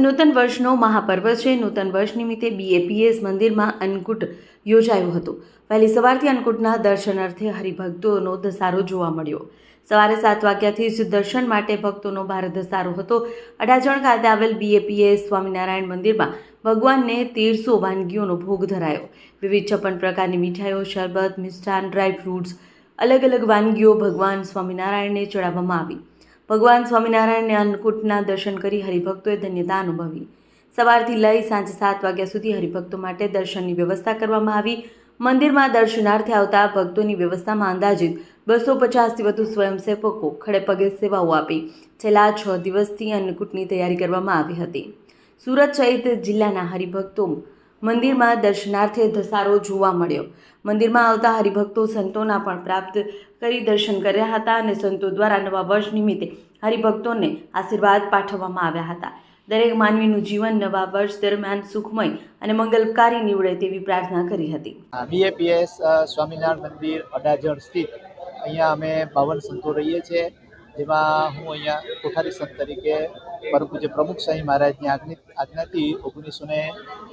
નૂતન વર્ષનો મહાપર્વ છે. નૂતન વર્ષ નિમિત્તે બીએપીએસ મંદિરમાં અન્નકૂટ યોજાયું હતું. વહેલી સવારથી અન્નકૂટના દર્શનાર્થે હરિભક્તોનો ધસારો જોવા મળ્યો. સવારે સાત વાગ્યાથી જ દર્શન માટે ભક્તોનો ભારે ધસારો હતો. અડાજણ ખાતે આવેલ બીએપીએસ સ્વામિનારાયણ મંદિરમાં ભગવાનને તેરસો વાનગીઓનો ભોગ ધરાયો. વિવિધ છપ્પન પ્રકારની મીઠાઈઓ, શરબત મિષ્ટાન ડ્રાય ફ્રૂટ્સ, અલગ અલગ વાનગીઓ ભગવાન સ્વામિનારાયણને ચડાવવામાં આવી. ભગવાન સ્વામિનારાયણને અન્નકૂટના દર્શન કરી હરિભક્તોએ ધન્યતા અનુભવી. સવારથી લઈ સાંજે સાત વાગ્યા સુધી હરિભક્તો માટે દર્શનની વ્યવસ્થા કરવામાં આવી. મંદિરમાં દર્શનાર્થે આવતા ભક્તોની વ્યવસ્થામાં અંદાજિત બસો પચાસથી વધુ સ્વયંસેવકો ખડેપગે સેવાઓ આપી છેલ્લા છ દિવસથી અન્નકૂટની તૈયારી કરવામાં આવી હતી. સુરત સહિત જિલ્લાના હરિભક્તો મંદિરમાં દર્શનાર્થે ધસારો જોવા મળ્યો. મંદિરમાં આવતા હરિભક્તો સંતોના પણ પ્રાપ્ત કરી દર્શન કર્યા હતા અને સંતો દ્વારા નવા વર્ષ નિમિત્તે હરિભક્તોને આશીર્વાદ પાઠવવામાં આવ્યા હતા. દરેક માનવીનું જીવન નવા વર્ષ દરમિયાન સુખમય અને મંગલકારી નીવડે તેવી પ્રાર્થના કરી હતી. બીએપીએસ સ્વામિનારાયણ મંદિર, અડાજણ સ્થિત. અહીંયા અમે બાવન સંતો રહીએ છીએ. જેમાં હું અહીંયા કોઠારી સંત તરીકે પરમ પૂજ્ય પ્રમુખ સ્વામી મહારાજની આજ્ઞા આજ્ઞાથી ઓગણીસો ને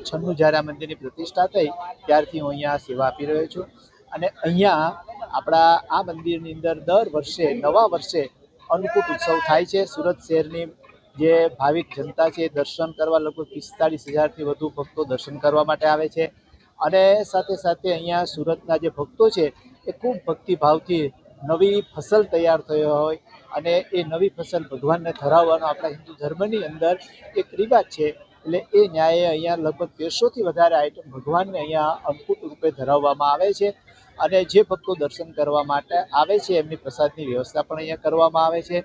છન્નું જ્યારે આ મંદિરની પ્રતિષ્ઠા થઈ, ત્યારથી હું અહીંયા સેવા આપી રહ્યો છું. અને અહીંયા આપણા આ મંદિરની અંદર દર વર્ષે, નવા વર્ષે અન્નકૂટ ઉત્સવ થાય છે. સુરત શહેરની જે ભાવિક જનતા છે, દર્શન કરવા લગભગ પિસ્તાળીસ હજારથી વધુ ભક્તો દર્શન કરવા માટે આવે છે. અને સાથે સાથે અહીંયા સુરતના જે ભક્તો છે, એ ખૂબ ભક્તિભાવથી નવી ફસલ તૈયાર થયો હોય. અને એ નવી ફસલ ભગવાનને ધરાવવાનો આપણા હિન્દુ ધર્મની અંદર એક રિવાજ છે. એટલે એ ન્યાયે અહીંયા લગભગ તેરસોથી વધારે આઈટમ ભગવાનને અહીંયા અંકુટ રૂપે ધરાવવામાં આવે છે અને જે ભક્તો દર્શન કરવા માટે આવે છે, એમની પ્રસાદની વ્યવસ્થા પણ અહીંયા કરવામાં આવે છે.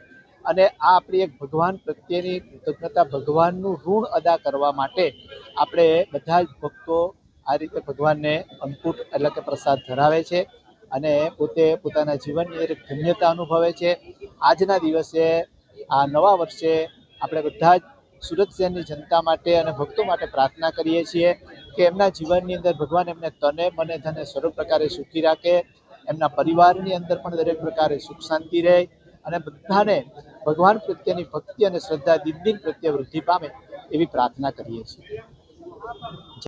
અને આ આપણી એક ભગવાન પ્રત્યેની કૃતજ્ઞતા, ભગવાનનું ઋણ અદા કરવા માટે આપણે બધા જ ભક્તો આ રીતે ભગવાનને અંકુટ એટલે કે પ્રસાદ ધરાવે છે અને પોતે પોતાના જીવનની એક ધન્યતા અનુભવે છે. આજના દિવસે, આ નવા વર્ષે આપણે બધા જ સુરત શહેરની જનતા માટે અને ભક્તો માટે પ્રાર્થના કરીએ છીએ કે એમના જીવનની અંદર ભગવાન એમને તને, મને, ધને સર્વ પ્રકારે સુખી રાખે, એમના પરિવારની અંદર પણ દરેક પ્રકારે સુખ શાંતિ રહે અને બધાને ભગવાન પ્રત્યેની ભક્તિ અને શ્રદ્ધા દિન દિન પ્રત્યે વૃદ્ધિ પામે એવી પ્રાર્થના કરીએ છીએ.